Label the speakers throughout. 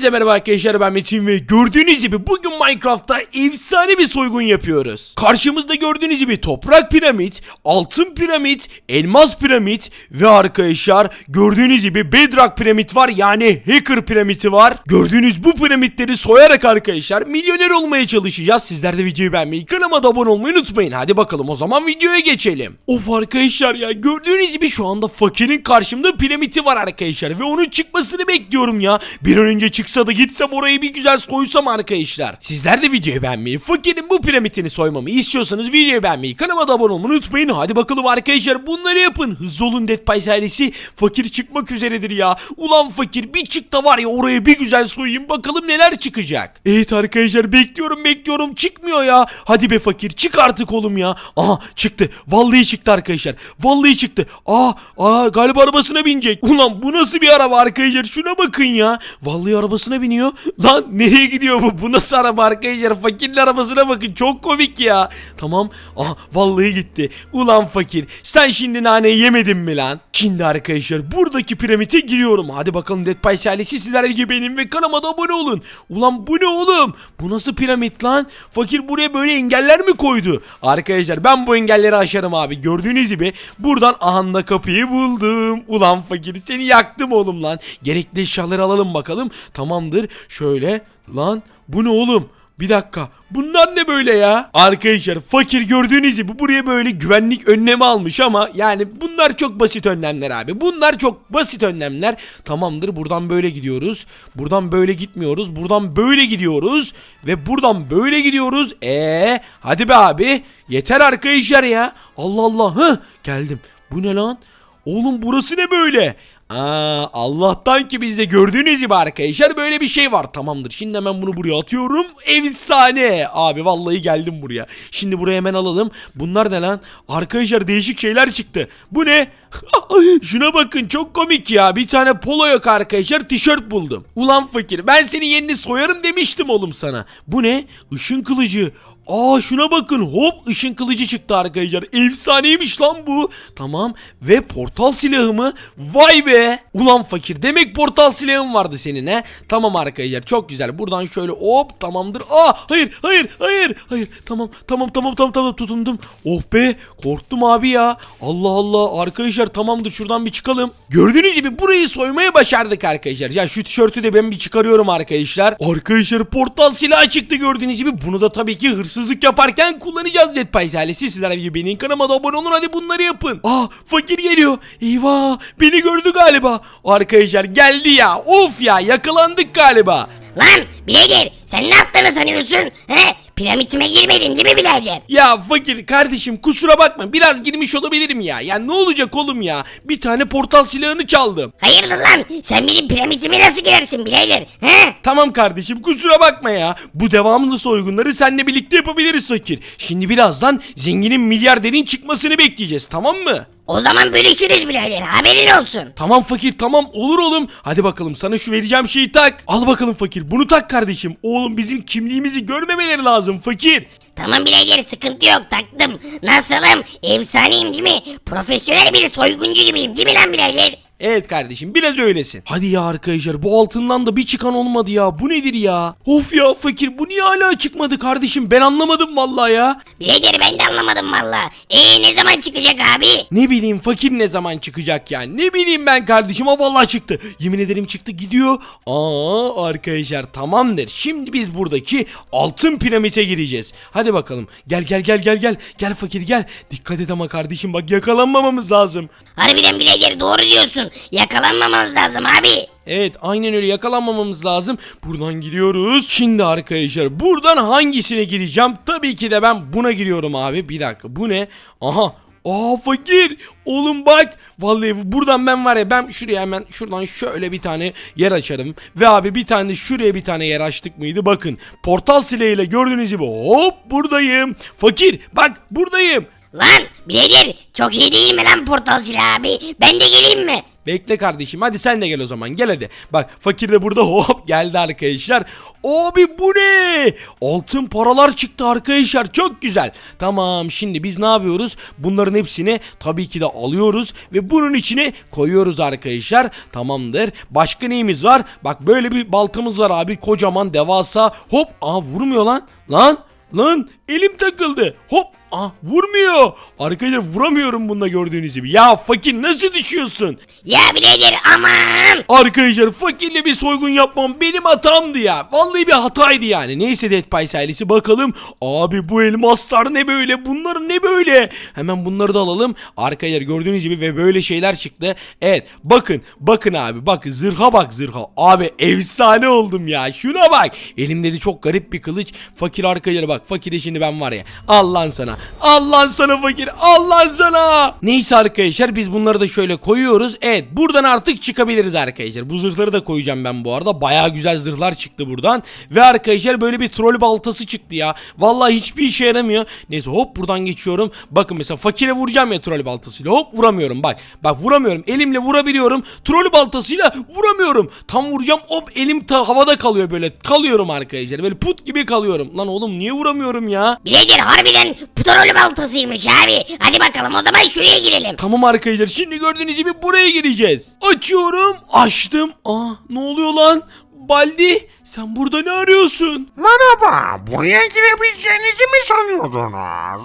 Speaker 1: Hepinize merhaba arkadaşlar ben Metin ve gördüğünüz gibi bugün Minecraft'ta efsane bir soygun yapıyoruz. Karşımızda gördüğünüz gibi toprak piramit, altın piramit, elmas piramit ve arkadaşlar gördüğünüz gibi bedrock piramit var yani hacker piramiti var. Gördüğünüz bu piramitleri soyarak arkadaşlar milyoner olmaya çalışacağız. Sizler de videoyu beğenmeyi kanalıma da abone olmayı unutmayın. Hadi bakalım o zaman videoya geçelim. Of arkadaşlar ya gördüğünüz gibi şu anda fakirin karşımda piramiti var arkadaşlar ve onun çıkmasını bekliyorum ya. Bir an önce çıksa da gitsem orayı bir güzel soysam arkadaşlar. Sizler de videoyu beğenmeyi, fakirin bu piramitini soymamı istiyorsanız videoyu beğenmeyi, kanalıma da abone olmayı unutmayın. Hadi bakalım arkadaşlar bunları yapın. Hızlı olun Dead Pies ailesi. Fakir çıkmak üzeredir ya. Ulan fakir bir çık da var ya oraya bir güzel soyayım bakalım neler çıkacak. Evet arkadaşlar bekliyorum bekliyorum çıkmıyor ya. Hadi be fakir çık artık oğlum ya. Aha çıktı. Vallahi çıktı arkadaşlar. Vallahi çıktı. Aa, aa galiba arabasına binecek. Ulan bu nasıl bir araba arkadaşlar? Şuna bakın ya. Vallahi arabasına biniyor. Lan nereye gidiyor bu? Bu nasıl araba arkadaşlar? Fakirin arabasına bakın. Çok komik ya. Tamam. Aha vallahi gitti. Ulan fakir. Sen şimdi naneyi yemedin mi lan? Şimdi arkadaşlar buradaki piramite giriyorum. Hadi bakalım Dead Pies ailesi sizler gibi benim ve kanalıma abone olun. Ulan bu ne oğlum? Bu nasıl piramit lan? Fakir buraya böyle engeller mi koydu? Arkadaşlar ben bu engelleri aşarım abi. Gördüğünüz gibi buradan ahanda kapıyı buldum. Ulan fakir seni yaktım oğlum lan. Gerekli eşyaları alalım bakalım. Tamamdır. Şöyle lan bu ne oğlum? Bir dakika. Bunlar ne böyle ya? Arkadaşlar fakir gördüğünüz gibi buraya böyle güvenlik önlemi almış ama yani bunlar çok basit önlemler abi. Bunlar çok basit önlemler. Tamamdır buradan böyle gidiyoruz. Buradan böyle gitmiyoruz. Buradan böyle gidiyoruz. Ve buradan böyle gidiyoruz. Ee, hadi be abi. Yeter arkadaşlar ya. Allah Allah. Hı, geldim. Bu ne lan? Oğlum burası ne böyle? Aa, Allah'tan ki bizde gördüğünüz gibi arkadaşlar böyle bir şey var. Tamamdır. Şimdi hemen bunu buraya atıyorum. Efsane. Abi vallahi geldim buraya. Şimdi buraya hemen alalım. Bunlar ne lan? Arkadaşlar değişik şeyler çıktı. Bu ne? Şuna bakın çok komik ya. Bir tane polo yok arkadaşlar. Tişört buldum. Ulan fakir ben senin yerini soyarım demiştim oğlum sana. Bu ne? Işın kılıcı. Aa şuna bakın hop ışın kılıcı çıktı arkadaşlar. Efsaneymiş lan bu. Tamam ve portal silahı mı? Vay be. Ulan fakir demek portal silahın vardı senin he. Tamam arkadaşlar çok güzel. Buradan şöyle hop tamamdır. Aa hayır hayır hayır hayır. Tamam tamam tamam tamam tamam tutundum. Oh be korktum abi ya. Allah Allah arkadaşlar tamamdır şuradan bir çıkalım. Gördüğünüz gibi burayı soymaya başardık arkadaşlar. Ya şu tişörtü de ben bir çıkarıyorum arkadaşlar. Arkadaşlar portal silahı çıktı gördüğünüz gibi. Bunu da tabii ki hırsızlık yaparken kullanacağız Jet Pies ailesi. Sizler gibi benim kanalıma da abone olun hadi bunları yapın. Aa fakir geliyor. Eyvah beni gördü galiba. Arkadaşlar geldi ya. Of ya yakalandık galiba.
Speaker 2: Lan birader sen ne yaptığını sanıyorsun? He? Piramitime girmedin değil mi birader?
Speaker 1: Ya fakir kardeşim kusura bakma biraz girmiş olabilirim ya. Ya ne olacak oğlum ya? Bir tane portal silahını çaldım.
Speaker 2: Hayırdır lan? Sen benim piramitime nasıl girersin birader? He?
Speaker 1: Tamam kardeşim kusura bakma ya. Bu devamlı soygunları seninle birlikte yapabiliriz fakir. Şimdi birazdan zenginin milyarderin çıkmasını bekleyeceğiz tamam mı?
Speaker 2: O zaman bölüşürüz birader haberin olsun.
Speaker 1: Tamam fakir tamam olur oğlum. Hadi bakalım sana şu vereceğim şeyi tak. Al bakalım fakir bunu tak kardeşim. Oğlum bizim kimliğimizi görmemeleri lazım fakir.
Speaker 2: Tamam birader sıkıntı yok taktım. Nasılım? Efsaneyim değil mi? Profesyonel bir soyguncu gibiyim değil mi lan birader?
Speaker 1: Evet kardeşim biraz öylesin. Hadi ya arkadaşlar bu altından da bir çıkan olmadı ya. Bu nedir ya? Of ya fakir bu niye hala çıkmadı kardeşim? Ben anlamadım vallahi ya.
Speaker 2: Birader ben de anlamadım valla. Eee ne zaman çıkacak abi?
Speaker 1: Ne bileyim fakir ne zaman çıkacak ya? Ne bileyim ben kardeşim o vallahi çıktı. Yemin ederim çıktı gidiyor. Aa arkadaşlar tamamdır. Şimdi biz buradaki altın piramite gireceğiz. Hadi bakalım. Gel gel gel gel gel. Gel fakir gel. Dikkat et ama kardeşim bak yakalanmamamız lazım.
Speaker 2: Harbiden birader doğru diyorsun. Yakalanmamamız lazım abi.
Speaker 1: Evet aynen öyle yakalanmamamız lazım. Buradan gidiyoruz. Şimdi arkadaşlar buradan hangisine gireceğim? Tabii ki de ben buna giriyorum abi. Bir dakika bu ne? Aha. Aa fakir. Oğlum bak. Vallahi buradan ben var ya ben şuraya hemen şuradan şöyle bir tane yer açarım. Ve abi bir tane şuraya bir tane yer açtık mıydı? Bakın. Portal silahıyla gördüğünüz gibi hop buradayım. Fakir bak buradayım.
Speaker 2: Lan birader çok iyi değil mi lan portal silahı abi? Ben de geleyim mi?
Speaker 1: Bekle kardeşim hadi sen de gel o zaman gel hadi. Bak fakir de burada hop geldi arkadaşlar. Abi bu ne? Altın paralar çıktı arkadaşlar çok güzel. Tamam şimdi biz ne yapıyoruz? Bunların hepsini tabii ki de alıyoruz ve bunun içine koyuyoruz arkadaşlar. Tamamdır. Başka neyimiz var? Bak böyle bir baltamız var abi kocaman devasa. Hop aa vurmuyor lan. Lan lan elim takıldı. Hop Ah vurmuyor. Arkadaşlar vuramıyorum bunda gördüğünüz gibi. Ya fakir nasıl düşüyorsun?
Speaker 2: Ya birader aman.
Speaker 1: Arkadaşlar fakirle bir soygun yapmam benim hatamdı ya. Vallahi bir hataydı yani. Neyse Dead Pies ailesi bakalım. Abi bu elmaslar ne böyle? Bunlar ne böyle? Hemen bunları da alalım. Arkadaşlar gördüğünüz gibi ve böyle şeyler çıktı. Evet bakın bakın abi bak zırha bak zırha. Abi efsane oldum ya. Şuna bak. Elimde de çok garip bir kılıç. Fakir arkadaşlar bak. Fakire şimdi ben var ya. Allah sana. Allah sana fakir. Allah sana. Neyse arkadaşlar biz bunları da şöyle koyuyoruz. Evet buradan artık çıkabiliriz arkadaşlar. Bu zırhları da koyacağım ben bu arada. Baya güzel zırhlar çıktı buradan. Ve arkadaşlar böyle bir troll baltası çıktı ya. Vallahi hiçbir işe yaramıyor. Neyse hop buradan geçiyorum. Bakın mesela fakire vuracağım ya troll baltasıyla. Hop vuramıyorum bak. Bak vuramıyorum. Elimle vurabiliyorum. Troll baltasıyla vuramıyorum. Tam vuracağım hop elim ta havada kalıyor böyle. Kalıyorum arkadaşlar. Böyle put gibi kalıyorum. Lan oğlum niye vuramıyorum ya?
Speaker 2: Birader harbiden petrol baltasıymış abi. Hadi bakalım o zaman şuraya girelim.
Speaker 1: Tamam arkadaşlar şimdi gördüğünüz gibi buraya gireceğiz. Açıyorum. Açtım. Aa ne oluyor lan? Baldi sen burada ne arıyorsun?
Speaker 3: Merhaba, buraya girebileceğinizi mi sanıyordunuz?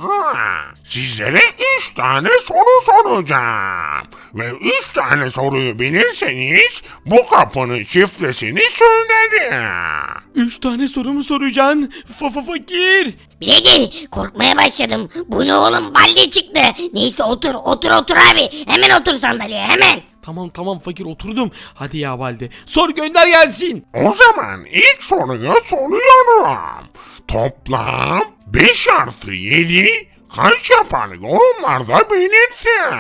Speaker 3: Ha, Sizlere üç tane soru soracağım. Ve üç tane soruyu bilirseniz bu kapının şifresini söylerim.
Speaker 1: Üç tane sorumu soracaksın. Fafa fakir.
Speaker 2: Birader korkmaya başladım. Bu ne oğlum balde çıktı. Neyse otur otur otur abi. Hemen otur sandalyeye hemen.
Speaker 1: Tamam tamam fakir oturdum. Hadi ya Baldi. Sor gönder gelsin.
Speaker 3: O zaman ilk soruyu soruyorum. Toplam 5 artı 7 kaç yapar yorumlarda belirtin.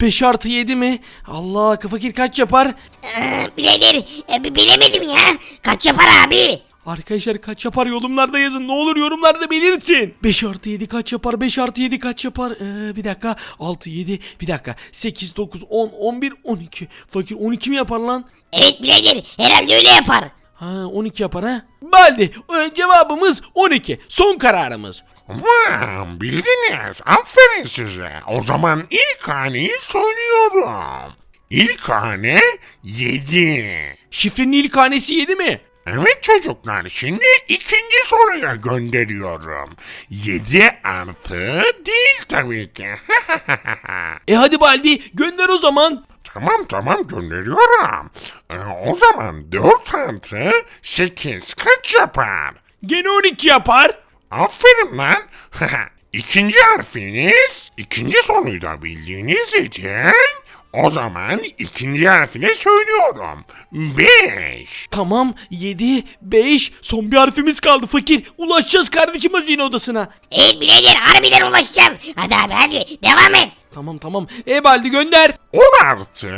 Speaker 1: 5 artı 7 mi? Allah fakir kaç yapar?
Speaker 2: Ee, birader e, bi- bilemedim ya. Kaç yapar abi?
Speaker 1: Arkadaşlar kaç yapar yorumlarda yazın. Ne olur yorumlarda belirtin. 5 artı 7 kaç yapar? 5 artı 7 kaç yapar? Ee, bir dakika. 6, 7, bir dakika. 8, 9, 10, 11, 12. Fakir 12 mi yapar lan?
Speaker 2: Evet birader herhalde öyle yapar.
Speaker 1: Ha 12 yapar ha. Baldi e, cevabımız 12. Son kararımız.
Speaker 3: Hmm, bildiniz. Aferin size. O zaman ilk haneyi söylüyorum. İlk hane 7.
Speaker 1: Şifrenin ilk hanesi 7 mi?
Speaker 3: Evet çocuklar şimdi ikinci soruya gönderiyorum. 7 artı değil tabii ki.
Speaker 1: E hadi Baldi gönder o zaman.
Speaker 3: tamam tamam gönderiyorum. Ee, o zaman 4 artı 8 kaç yapar?
Speaker 1: Gene 12 yapar.
Speaker 3: Aferin lan. İkinci harfiniz ikinci soruyu da bildiğiniz için o zaman ikinci harfini söylüyorum. 5.
Speaker 1: Tamam 7, 5 son bir harfimiz kaldı fakir. Ulaşacağız kardeşim hazine odasına.
Speaker 2: Evet birader harbiden ulaşacağız. Hadi abi hadi devam et.
Speaker 1: Tamam tamam. E Baldi gönder.
Speaker 3: 10 artı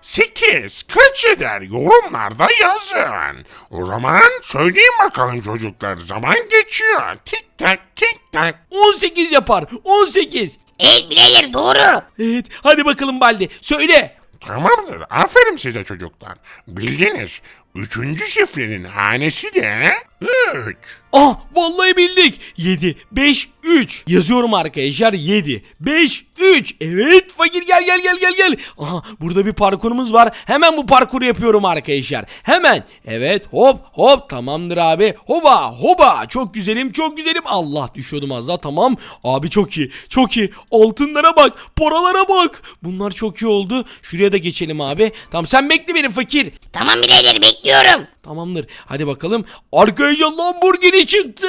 Speaker 3: 8 kaç eder yorumlarda yazın. O zaman söyleyin bakalım çocuklar zaman geçiyor. Tik tak tik tak.
Speaker 1: 18 yapar. 18.
Speaker 2: Evet birader doğru.
Speaker 1: Evet hadi bakalım Baldi. Söyle.
Speaker 3: Tamamdır aferin size çocuklar. Bildiniz. Üçüncü şifrenin hanesi de 3.
Speaker 1: Ah vallahi bildik. 7, 5, 3. Yazıyorum arkadaşlar 7, 5, 3. Evet fakir gel gel gel gel gel. Aha burada bir parkurumuz var. Hemen bu parkuru yapıyorum arkadaşlar. Hemen. Evet hop hop tamamdır abi. Hoba hoba çok güzelim çok güzelim. Allah düşüyordum az daha tamam. Abi çok iyi çok iyi. Altınlara bak paralara bak. Bunlar çok iyi oldu. Şuraya da geçelim abi. Tamam sen bekle beni fakir.
Speaker 2: Tamam birader bekliyorum.
Speaker 1: Tamamdır. Hadi bakalım. Arkadaşlar Lamborghini çıktı.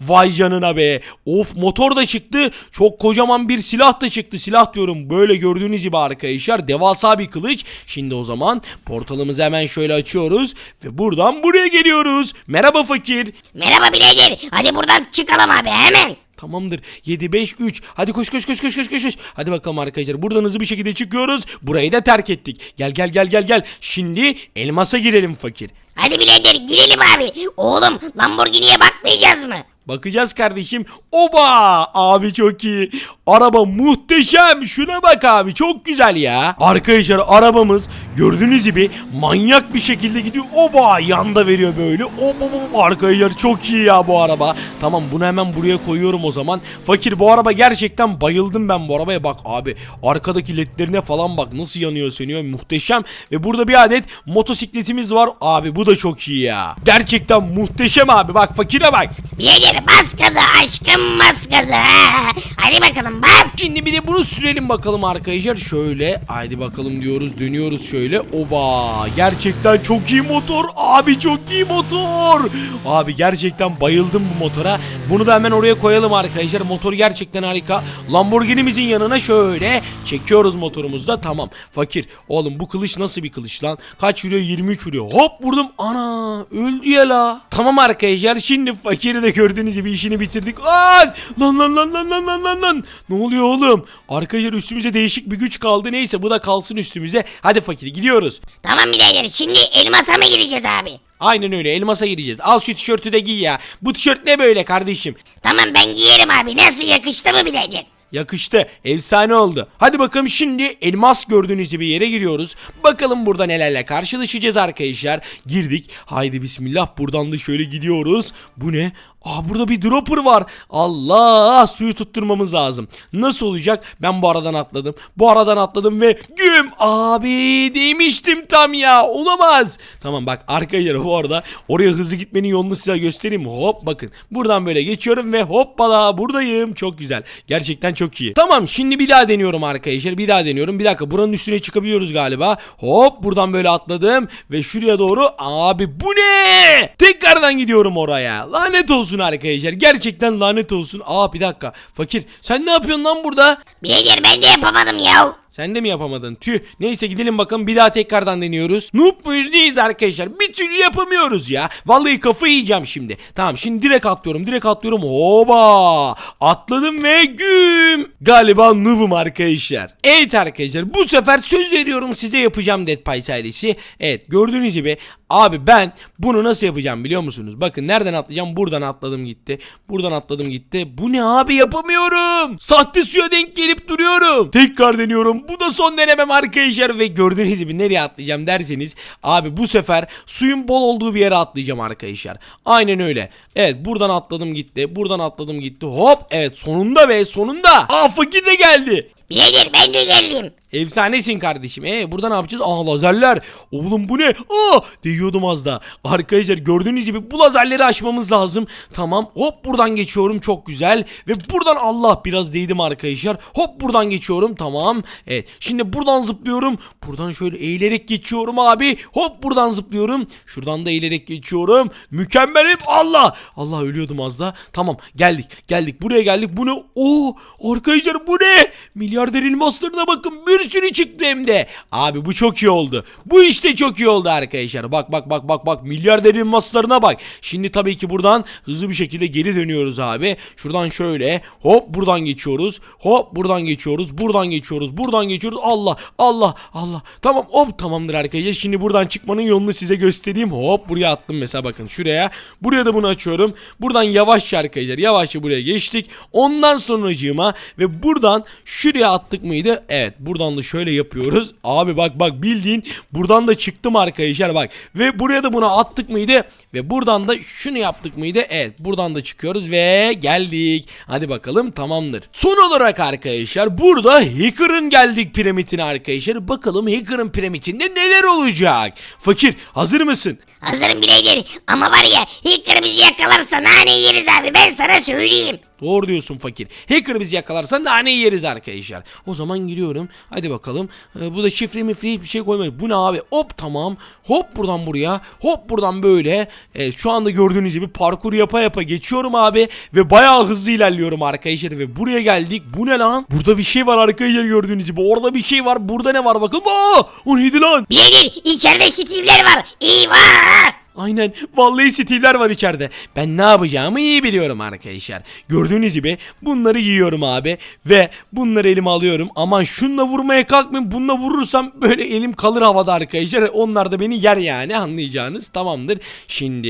Speaker 1: Vay canına be. Of motor da çıktı. Çok kocaman bir silah da çıktı. Silah diyorum. Böyle gördüğünüz gibi arkadaşlar. Devasa bir kılıç. Şimdi o zaman portalımızı hemen şöyle açıyoruz. Ve buradan buraya geliyoruz. Merhaba fakir.
Speaker 2: Merhaba birader. Hadi buradan çıkalım abi hemen.
Speaker 1: Tamamdır. 7 5 3. Hadi koş koş koş koş koş koş. koş. Hadi bakalım arkadaşlar. Buradan hızlı bir şekilde çıkıyoruz. Burayı da terk ettik. Gel gel gel gel gel. Şimdi elmasa girelim fakir.
Speaker 2: Hadi birader girelim abi. Oğlum Lamborghini'ye bakmayacağız mı?
Speaker 1: Bakacağız kardeşim. Oba! Abi çok iyi. Araba muhteşem. Şuna bak abi çok güzel ya. Arkadaşlar arabamız gördüğünüz gibi manyak bir şekilde gidiyor. Oba! Yanda veriyor böyle. Oba! oba. Arkadaşlar çok iyi ya bu araba. Tamam bunu hemen buraya koyuyorum o zaman. Fakir bu araba gerçekten bayıldım ben bu arabaya. Bak abi arkadaki ledlerine falan bak nasıl yanıyor sönüyor. Muhteşem. Ve burada bir adet motosikletimiz var. Abi bu da çok iyi ya. Gerçekten muhteşem abi. Bak fakire bak.
Speaker 2: Birader bas gaza aşkım bas gaza. ha. Hadi bakalım bas.
Speaker 1: Şimdi bir de bunu sürelim bakalım arkadaşlar. Şöyle haydi bakalım diyoruz dönüyoruz şöyle. Oba gerçekten çok iyi motor. Abi çok iyi motor. Abi gerçekten bayıldım bu motora. Bunu da hemen oraya koyalım arkadaşlar. Motor gerçekten harika. Lamborghini'mizin yanına şöyle çekiyoruz motorumuzda. Tamam. Fakir. Oğlum bu kılıç nasıl bir kılıç lan? Kaç vuruyor? 23 vuruyor. Hop vurdum. Ana öldü ya la. Tamam arkadaşlar şimdi fakiri de Düşünsenize bir işini bitirdik. Aa! Lan lan lan lan lan lan lan lan. Ne oluyor oğlum? Arkadaşlar üstümüze değişik bir güç kaldı. Neyse bu da kalsın üstümüze. Hadi fakir gidiyoruz.
Speaker 2: Tamam birader şimdi elmasa mı gireceğiz abi?
Speaker 1: Aynen öyle elmasa gireceğiz. Al şu tişörtü de giy ya. Bu tişört ne böyle kardeşim?
Speaker 2: Tamam ben giyerim abi nasıl yakıştı mı birader?
Speaker 1: Yakıştı. Efsane oldu. Hadi bakalım şimdi elmas gördüğünüz gibi yere giriyoruz. Bakalım burada nelerle karşılaşacağız arkadaşlar. Girdik. Haydi bismillah buradan da şöyle gidiyoruz. Bu ne? Aa burada bir dropper var. Allah suyu tutturmamız lazım. Nasıl olacak? Ben bu aradan atladım. Bu aradan atladım ve güm abi demiştim tam ya. Olamaz. Tamam bak arkaya bu arada oraya hızlı gitmenin yolunu size göstereyim. Hop bakın. Buradan böyle geçiyorum ve hoppala buradayım. Çok güzel. Gerçekten çok iyi. Tamam şimdi bir daha deniyorum arkadaşlar. Bir daha deniyorum. Bir dakika buranın üstüne çıkabiliyoruz galiba. Hop buradan böyle atladım ve şuraya doğru. Abi bu ne? Tekrardan gidiyorum oraya. Lanet olsun arkadaşlar. Gerçekten lanet olsun. Aa bir dakika. Fakir sen ne yapıyorsun lan burada?
Speaker 2: Birader ben de yapamadım ya.
Speaker 1: Sen de mi yapamadın? Tüh. Neyse gidelim bakalım bir daha tekrardan deniyoruz. Noob muyuz neyiz arkadaşlar? Bir türlü yapamıyoruz ya. Vallahi kafayı yiyeceğim şimdi. Tamam şimdi direkt atlıyorum. Direkt atlıyorum. Oba! Atladım ve güm. Galiba noob'um arkadaşlar. Evet arkadaşlar bu sefer söz veriyorum size yapacağım Dead Pies ailesi. Evet gördüğünüz gibi abi ben bunu nasıl yapacağım biliyor musunuz? Bakın nereden atlayacağım? Buradan atladım gitti. Buradan atladım gitti. Bu ne abi yapamıyorum. Sahte suya denk gelip duruyorum. Tekrar deniyorum. Bu da son denemem arkadaşlar ve gördüğünüz gibi nereye atlayacağım derseniz abi bu sefer suyun bol olduğu bir yere atlayacağım arkadaşlar. Aynen öyle. Evet buradan atladım gitti. Buradan atladım gitti. Hop evet sonunda ve sonunda. Aa fakir de geldi.
Speaker 2: Birader ben de geldim.
Speaker 1: Efsanesin kardeşim. E burada ne yapacağız? Aa lazerler. Oğlum bu ne? Aa değiyordum az da. Arkadaşlar gördüğünüz gibi bu lazerleri aşmamız lazım. Tamam. Hop buradan geçiyorum. Çok güzel. Ve buradan Allah biraz değdim arkadaşlar. Hop buradan geçiyorum. Tamam. Evet. Şimdi buradan zıplıyorum. Buradan şöyle eğilerek geçiyorum abi. Hop buradan zıplıyorum. Şuradan da eğilerek geçiyorum. Mükemmelim. Allah. Allah ölüyordum az da. Tamam. Geldik. Geldik. Buraya geldik. Bu ne? Oo arkadaşlar bu ne? Milyarder elmaslarına bakın. Bir sürü çıktı hem de. Abi bu çok iyi oldu. Bu işte çok iyi oldu arkadaşlar. Bak bak bak bak bak. Milyarder elmaslarına bak. Şimdi tabii ki buradan hızlı bir şekilde geri dönüyoruz abi. Şuradan şöyle. Hop buradan geçiyoruz. Hop buradan geçiyoruz. Buradan geçiyoruz. Buradan geçiyoruz. Allah Allah Allah. Tamam hop tamamdır arkadaşlar. Şimdi buradan çıkmanın yolunu size göstereyim. Hop buraya attım mesela bakın şuraya. Buraya da bunu açıyorum. Buradan yavaşça arkadaşlar. Yavaşça buraya geçtik. Ondan sonracığıma ve buradan şuraya attık mıydı? Evet buradan da şöyle yapıyoruz. Abi bak bak bildiğin buradan da çıktım arkadaşlar bak. Ve buraya da bunu attık mıydı? Ve buradan da şunu yaptık mıydı? Evet buradan da çıkıyoruz ve geldik. Hadi bakalım tamamdır. Son olarak arkadaşlar burada Hacker'ın geldik piramidine arkadaşlar. Bakalım Hacker'ın piramidinde neler olacak? Fakir hazır mısın?
Speaker 2: Hazırım birader ama var ya Hacker bizi yakalarsa nane yeriz abi ben sana söyleyeyim.
Speaker 1: Doğru diyorsun fakir. Hacker bizi yakalarsa nane yeriz arkadaşlar. O zaman giriyorum. Hadi bakalım. Ee, bu da şifre mi hiçbir şey koymadı. Bu ne abi? Hop tamam. Hop buradan buraya. Hop buradan böyle. Evet, şu anda gördüğünüz gibi parkur yapa yapa geçiyorum abi. Ve bayağı hızlı ilerliyorum arkadaşlar. Ve buraya geldik. Bu ne lan? Burada bir şey var arkadaşlar gördüğünüz gibi. Orada bir şey var. Burada ne var bakalım. Aa! O neydi lan?
Speaker 2: Birader içeride Steve'ler var. Eyvah.
Speaker 1: Aynen. Vallahi stiller var içeride. Ben ne yapacağımı iyi biliyorum arkadaşlar. Gördüğünüz gibi bunları giyiyorum abi. Ve bunları elime alıyorum. Aman şunla vurmaya kalkmayın. Bununla vurursam böyle elim kalır havada arkadaşlar. Onlar da beni yer yani anlayacağınız. Tamamdır. Şimdi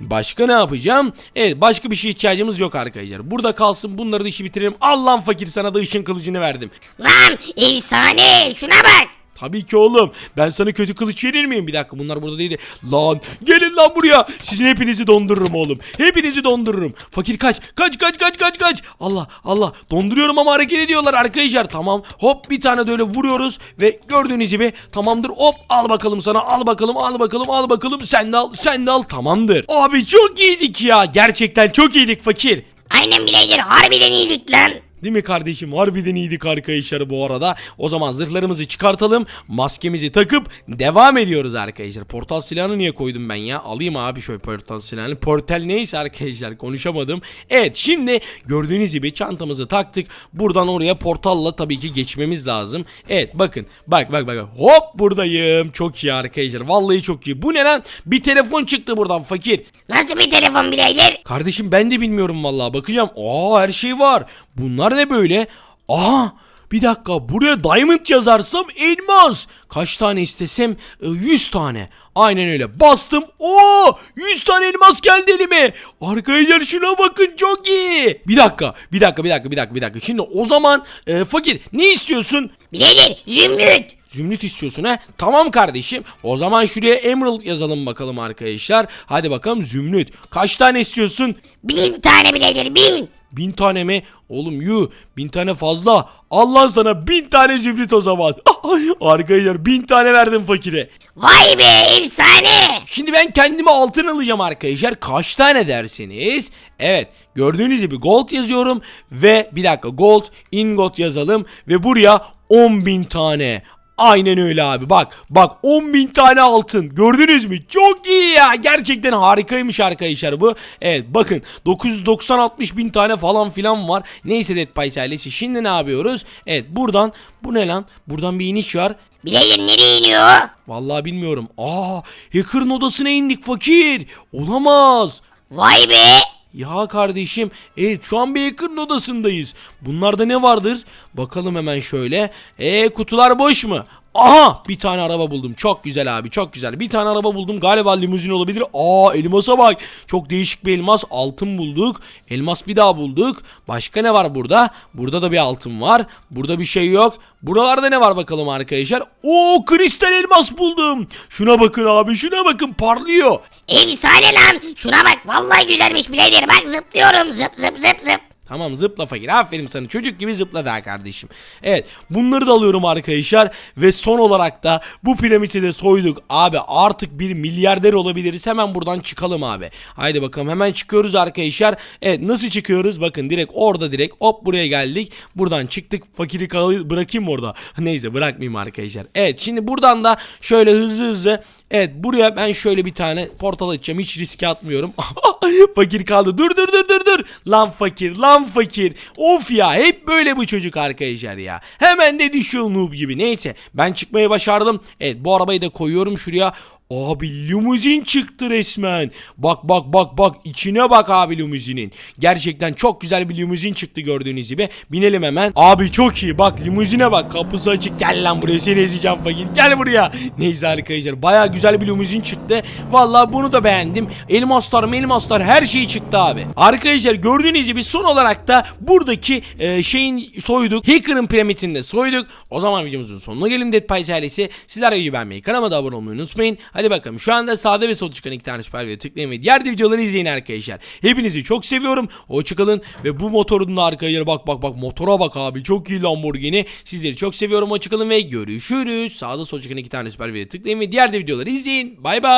Speaker 1: başka ne yapacağım? Evet başka bir şey ihtiyacımız yok arkadaşlar. Burada kalsın bunları da işi bitirelim. Allah'ım fakir sana da ışın kılıcını verdim.
Speaker 2: Lan efsane şuna bak.
Speaker 1: Tabii ki oğlum. Ben sana kötü kılıç verir miyim? Bir dakika bunlar burada değildi. Lan gelin lan buraya. Sizin hepinizi dondururum oğlum. Hepinizi dondururum. Fakir kaç. Kaç kaç kaç kaç kaç. Allah Allah. Donduruyorum ama hareket ediyorlar arkadaşlar. Tamam. Hop bir tane de öyle vuruyoruz. Ve gördüğünüz gibi tamamdır. Hop al bakalım sana. Al bakalım al bakalım al bakalım. Sen de al sen de al. Tamamdır. Abi çok iyiydik ya. Gerçekten çok iyiydik fakir.
Speaker 2: Aynen birader harbiden iyiydik lan.
Speaker 1: Değil mi kardeşim? Harbiden iyiydik arkadaşlar bu arada. O zaman zırhlarımızı çıkartalım. Maskemizi takıp devam ediyoruz arkadaşlar. Portal silahını niye koydum ben ya? Alayım abi şöyle portal silahını. Portal neyse arkadaşlar konuşamadım. Evet şimdi gördüğünüz gibi çantamızı taktık. Buradan oraya portalla tabii ki geçmemiz lazım. Evet bakın. Bak bak bak. Hop buradayım. Çok iyi arkadaşlar. Vallahi çok iyi. Bu ne lan? Bir telefon çıktı buradan fakir.
Speaker 2: Nasıl bir telefon birader?
Speaker 1: Kardeşim ben de bilmiyorum vallahi bakacağım. Aa her şey var. Bunlar ne böyle? Aha bir dakika buraya diamond yazarsam elmas. Kaç tane istesem? E, 100 tane. Aynen öyle. Bastım. Oo 100 tane elmas geldi elime. Arkadaşlar şuna bakın çok iyi. Bir dakika bir dakika bir dakika bir dakika bir dakika. Şimdi o zaman e, fakir ne istiyorsun?
Speaker 2: Birader zümrüt.
Speaker 1: Zümrüt istiyorsun ha? Tamam kardeşim. O zaman şuraya Emerald yazalım bakalım arkadaşlar. Hadi bakalım Zümrüt. Kaç tane istiyorsun?
Speaker 2: Bin tane birader bin.
Speaker 1: Bin tane mi? Oğlum yu bin tane fazla. Allah sana bin tane zümrüt o zaman. Arkadaşlar bin tane verdim fakire.
Speaker 2: Vay be efsane.
Speaker 1: Şimdi ben kendime altın alacağım arkadaşlar. Kaç tane derseniz. Evet gördüğünüz gibi gold yazıyorum. Ve bir dakika gold ingot yazalım. Ve buraya 10 bin tane. Aynen öyle abi bak bak 10 bin tane altın gördünüz mü çok iyi ya gerçekten harikaymış arkadaşlar bu evet bakın 990 60 bin tane falan filan var neyse Dead Pies ailesi şimdi ne yapıyoruz evet buradan bu ne lan buradan bir iniş var
Speaker 2: Birader nereye iniyor?
Speaker 1: Vallahi bilmiyorum. Aa, hacker'ın odasına indik fakir. Olamaz.
Speaker 2: Vay be.
Speaker 1: Ya kardeşim, evet şu an bir hacker'ın odasındayız. Bunlarda ne vardır? Bakalım hemen şöyle. E kutular boş mu? Aha bir tane araba buldum. Çok güzel abi çok güzel. Bir tane araba buldum. Galiba limuzin olabilir. Aa elmasa bak. Çok değişik bir elmas. Altın bulduk. Elmas bir daha bulduk. Başka ne var burada? Burada da bir altın var. Burada bir şey yok. Buralarda ne var bakalım arkadaşlar? Oo kristal elmas buldum. Şuna bakın abi şuna bakın parlıyor.
Speaker 2: Efsane lan. Şuna bak vallahi güzelmiş birader bak zıplıyorum zıp zıp zıp zıp.
Speaker 1: Tamam zıpla fakir aferin sana çocuk gibi zıpla daha kardeşim. Evet bunları da alıyorum arkadaşlar ve son olarak da bu piramidi de soyduk. Abi artık bir milyarder olabiliriz hemen buradan çıkalım abi. Haydi bakalım hemen çıkıyoruz arkadaşlar. Evet nasıl çıkıyoruz bakın direkt orada direkt hop buraya geldik. Buradan çıktık fakiri bırakayım orada. Neyse bırakmayayım arkadaşlar. Evet şimdi buradan da şöyle hızlı hızlı Evet buraya ben şöyle bir tane portal açacağım. Hiç riske atmıyorum. fakir kaldı. Dur dur dur dur dur. Lan fakir lan fakir. Of ya hep böyle bu çocuk arkadaşlar ya. Hemen de düşüyor noob gibi. Neyse ben çıkmayı başardım. Evet bu arabayı da koyuyorum şuraya. Abi limuzin çıktı resmen. Bak bak bak bak içine bak abi limuzinin. Gerçekten çok güzel bir limuzin çıktı gördüğünüz gibi. Binelim hemen. Abi çok iyi bak limuzine bak kapısı açık. Gel lan buraya seni ezeceğim fakir. Gel buraya. Neyse arkadaşlar baya güzel bir limuzin çıktı. Vallahi bunu da beğendim. Elmaslar elmaslar her şey çıktı abi. Arkadaşlar gördüğünüz gibi son olarak da buradaki e, şeyin soyduk. Hacker'ın piramidini de soyduk. O zaman videomuzun sonuna gelin Dead Pies ailesi. Sizler videoyu beğenmeyi kanalıma da abone olmayı unutmayın. Hadi bakalım şu anda sağda ve solda çıkan iki tane süper video tıklayın ve diğer de videoları izleyin arkadaşlar. Hepinizi çok seviyorum. Hoşçakalın ve bu motorun da arkaya bak bak bak motora bak abi çok iyi Lamborghini. Sizleri çok seviyorum. Hoşçakalın ve görüşürüz. Sağda solda çıkan iki tane süper video tıklayın ve diğer de videoları izleyin. Bay bay.